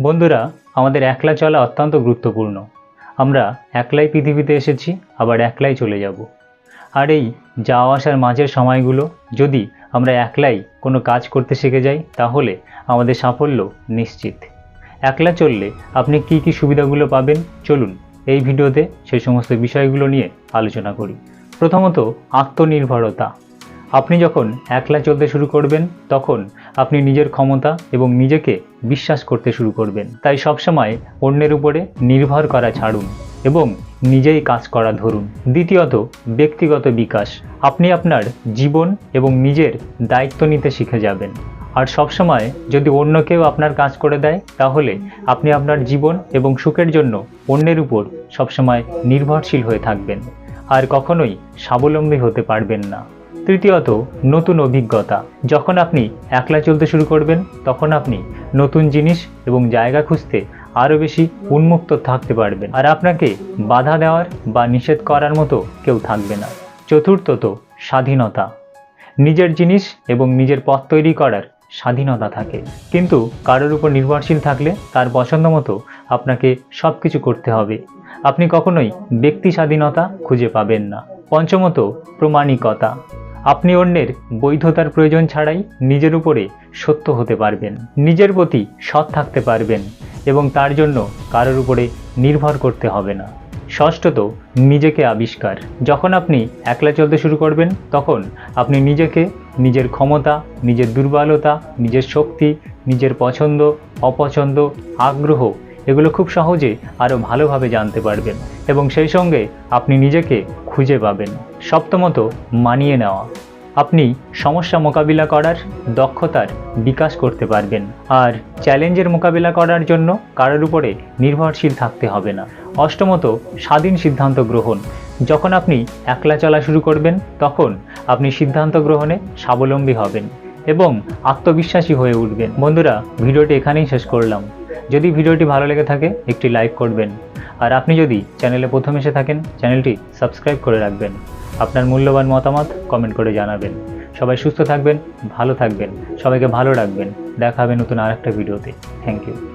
বন্ধুরা, আমাদের একলা চলা অত্যন্ত গুরুত্বপূর্ণ। আমরা একলাই পৃথিবীতে এসেছি, আবার একলাই চলে যাব। আর এই যাওয়া আসার মাঝের সময়গুলো, যদি আমরা একলাই কোনো কাজ করতে শিখে যাই, তাহলে আমাদের সাফল্য নিশ্চিত। একলা চললে আপনি কি কি সুবিধাগুলো পাবেন? চলুন এই ভিডিওতে সেই সমস্ত বিষয়গুলো নিয়ে আলোচনা করি। প্রথমত, আত্মনির্ভরতা। আপনি যখন একলা চলতে শুরু করবেন, তখন আপনি নিজের ক্ষমতা এবং নিজেকে বিশ্বাস করতে শুরু করবেন। তাই সবসময় অন্যের উপরে নির্ভর করা ছাড়ুন এবং নিজেই কাজ করা ধরুন। দ্বিতীয়ত, ব্যক্তিগত বিকাশ। আপনি আপনার জীবন এবং নিজের দায়িত্ব নিতে শিখে যাবেন। আর সবসময় যদি অন্য কেউ আপনার কাজ করে দেয়, তাহলে আপনি আপনার জীবন এবং সুখের জন্য অন্যের উপর সবসময় নির্ভরশীল হয়ে থাকবেন। আর কখনোই স্বাবলম্বী হতে পারবেন না। তৃতীয়ত, নতুন অভিজ্ঞতা। যখন আপনি একলা চলতে শুরু করবেন, তখন আপনি নতুন জিনিস এবং জায়গা খুঁজতে আরও বেশি উন্মুক্ত থাকতে পারবেন। আর আপনাকে বাধা দেওয়ার বা নিষেধ করার মতো কেউ থাকবে না। চতুর্থত, স্বাধীনতা। নিজের জিনিস এবং নিজের পথ তৈরি করার স্বাধীনতা থাকে। কিন্তু কারোর উপর নির্ভরশীল থাকলে তার পছন্দ মতো আপনাকে সব কিছু করতে হবে। আপনি কখনোই ব্যক্তি স্বাধীনতা খুঁজে পাবেন না। পঞ্চমত, প্রমাণিকতা। আপনি অন্যের বৈধতার প্রয়োজন ছাড়াই নিজের উপরে সত্য হতে পারবেন, নিজের প্রতি সৎ থাকতে পারবেন এবং তার জন্য কারোর উপরে নির্ভর করতে হবে না। ষষ্ঠত, নিজেকে আবিষ্কার। যখন আপনি একলা চলতে শুরু করবেন, তখন আপনি নিজেকে নিজের ক্ষমতা, নিজের দুর্বলতা, নিজের শক্তি, নিজের পছন্দ, অপছন্দ, আগ্রহ এগুলো খুব সহজে আরও ভালোভাবে জানতে পারবেন এবং সেই সঙ্গে আপনি নিজেকে খুঁজে পাবেন। সপ্তমত, মানিয়ে নেওয়া। আপনি সমস্যা মোকাবিলা করার দক্ষতার বিকাশ করতে পারবেন। আর চ্যালেঞ্জের মোকাবিলা করার জন্য কারোর উপরে নির্ভরশীল থাকতে হবে না। অষ্টমত, স্বাধীন সিদ্ধান্ত গ্রহণ। যখন আপনি একলা চলা শুরু করবেন, তখন আপনি সিদ্ধান্ত গ্রহণে স্বাবলম্বী হবেন এবং আত্মবিশ্বাসী হয়ে উঠবেন। বন্ধুরা, ভিডিওটি এখানেই শেষ করলাম। যদি ভিডিওটি ভালো লেগে থাকে, একটি লাইক করবেন। আর আপনি যদি চ্যানেলে প্রথম এসে থাকেন, চ্যানেলটি সাবস্ক্রাইব করে রাখবেন। আপনার মূল্যবান মতামত কমেন্ট করে জানাবেন। সবাই সুস্থ থাকবেন, ভালো থাকবেন, সবাইকে ভালো রাখবেন। দেখা হবে নতুন আরেকটা ভিডিওতে। Thank you.